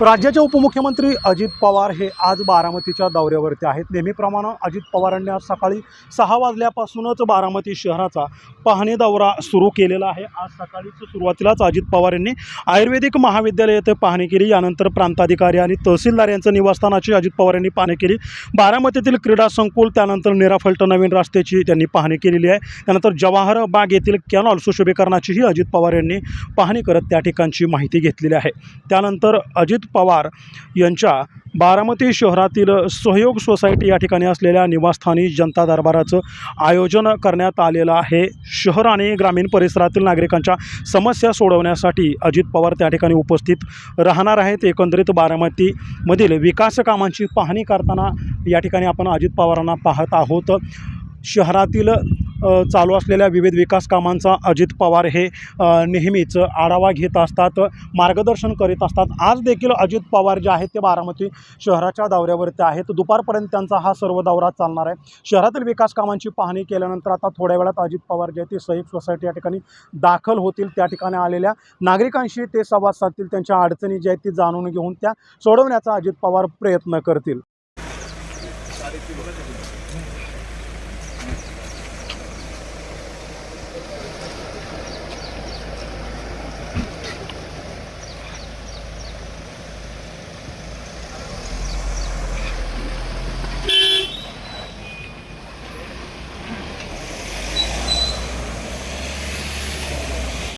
राज्याचे उपमुख्यमंत्री अजित पवार हे आज बारामतीच्या दौऱ्यावरती आहेत. नेहमीप्रमाणे अजित पवारांनी आज सकाळी सहा वाजल्यापासूनच बारामती शहराचा पाहणी दौरा सुरू केलेला आहे. आज सकाळीच सुरुवातीलाच अजित पवार यांनी आयुर्वेदिक महाविद्यालय येथे पाहणी केली. यानंतर प्रांताधिकारी आणि तहसीलदार यांचं निवासस्थानाची अजित पवार यांनी पाहणी केली. बारामतीतील क्रीडा संकुल त्यानंतर निराफल्ट नवीन रस्त्याची त्यांनी पाहणी केलेली आहे. त्यानंतर जवाहर बाग येथील कॅनॉल सुशोभीकरणाचीही अजित पवार यांनी पाहणी करत त्या ठिकाणची माहिती घेतलेली आहे. त्यानंतर अजित पवार यांच्या बारामती शहरातील सहयोग सोसायटी या ठिकाणी असलेल्या निवासस्थानी जनता दरबाराचं आयोजन करण्यात आलेलं आहे. शहर आणि ग्रामीण परिसरातील नागरिकांच्या समस्या सोडवण्यासाठी अजित पवार त्या ठिकाणी उपस्थित राहणार आहेत. एकंदरीत बारामतीमधील विकास कामांची पाहणी करताना या ठिकाणी आपण अजित पवारांना पाहत आहोत. शहरातील चालू असलेल्या विविध विकास कामांचा अजित पवार हे नेहमीच आढावा घेत असतात मार्गदर्शन करीत असतात. आज देखील अजित पवार जे आहेत ते बारामती शहराच्या दौऱ्यावरती आहेत. दुपारपर्यंत त्यांचा हा सर्व दौरा चालणार आहे. शहरातील विकास कामांची पाहणी केल्यानंतर आता थोड्या वेळात अजित पवार जे आहेत ते सहयोग सोसायटी या ठिकाणी दाखल होतील. त्या ठिकाणी आलेल्या नागरिकांशी ते संवाद साधतील. त्यांच्या अडचणी ज्या आहेत ती जाणून घेऊन त्या सोडवण्याचा अजित पवार प्रयत्न करतील.